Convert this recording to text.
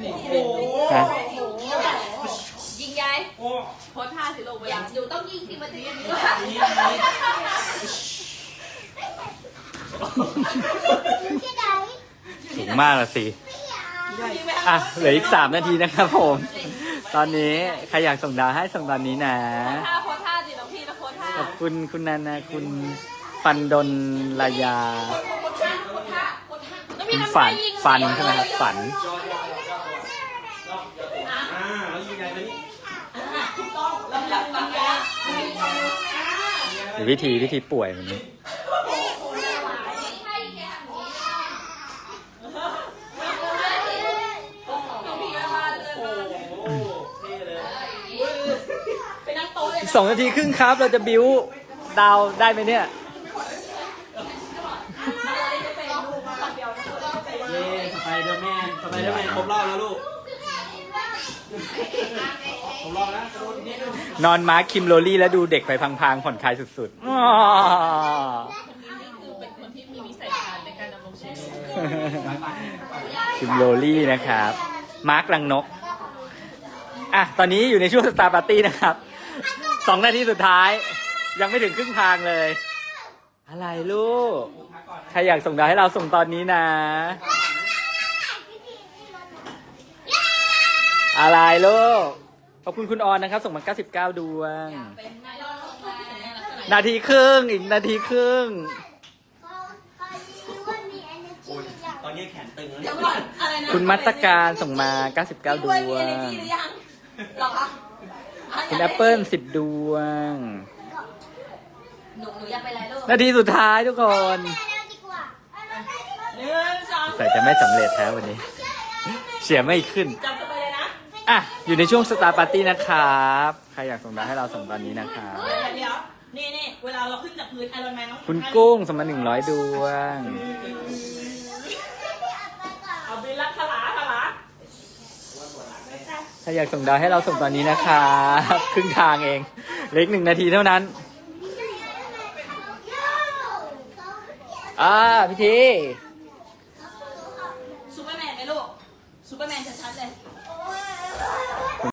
โอ้โหฮะ ยิงยายโอ้โพสท่าสิลงไปยังอยู่ต้องยิงสิมันจะยิงนี้นี้สูงมากละสิ อะ เหลืออีกสามนาทีนะครับผม ตอนนี้ใครอยากส่งดาวให้ส่งตอนนี้นะท่าโพสท่าสิน้องพี่นะโพสท่าขอบคุณคุณนันนะคุณฟันดนลายา พี่ณทำฝัท่านยิงฟันใช่ไหมครับฝันอ่าแล้วยิงไงตัวนี้ถูกต้องลำดับยิงยายหรือวิธีวิธีป่วยมันนี้น้องพี่มาบ้านเลยโอ้โหเท่เลยไปนั่งโต๊ะเลยอีกสองนาทีครึ่งครับ เราจะบิวดาวได้ไหมเนี่ย เย้สไปเดอร์แมน สไปเดอร์แมนครบรอบแล้วลูกครบรอบแล้วกระโดดนิดนึงนอนมาร์คคิมโรลี่แล้วดูเด็กไปพังๆผ่อนคลายสุดๆอ้อนี่คือเป็นคนที่มีวิสัยทัศน์ในการดำรงชีวิตคิมโรลี่นะครับ มาร์คลังนก อะ ตอนนี้อยู่ในช่วงสตาร์ปาร์ตี้นะครับ สองนาทีสุดท้าย ยังไม่ถึงครึ่งทางเลย อะไรลูก ใครอยากส่งดาวให้เราส่งตอนนี้นะ อะไรลูก ขอบคุณคุณออนนะครับ ส่งมา 99 ดวง เป็นนายกรัฐมนตรีในลักษณะนาทีครึ่ง อีกนาทีครึ่ง ตอนนี้แขนตึงแล้วเดี๋เนี่ยวยก่อนอะไรนะคุณมัตตการส่งมา 99 ดวมีง energy หรือยังหรอคะคุณแอปเปิล10 ดวง หนูหนูอยากไปอะไรลูกนาทีสุดท้ายทุกคน หนึ่งสองใส่จะไม่สำเร็จแล้ววันนี้ เสียไม่ขึ้นจำ อะ อยู่ในช่วงสตาร์ปาร์ตี้นะครับ ใครอยากส่งดาวให้เราส่งตอนนี้นะครับเดี๋ยวนี่นี่เวลาเราขึ้นจากพื้นไอรอนแมนต้องคุณกุ้งส่งมา100ดวง เอาไปรักขลาขลาถ้าอยากส่งดาวให้เราส่งตอนนี้นะครับครึ่งทางเองเหล็กหนึ่งนาทีเท่านั้นอ่าพี่ทีซูเปอร์แมนไหมลูก 书包拿起来。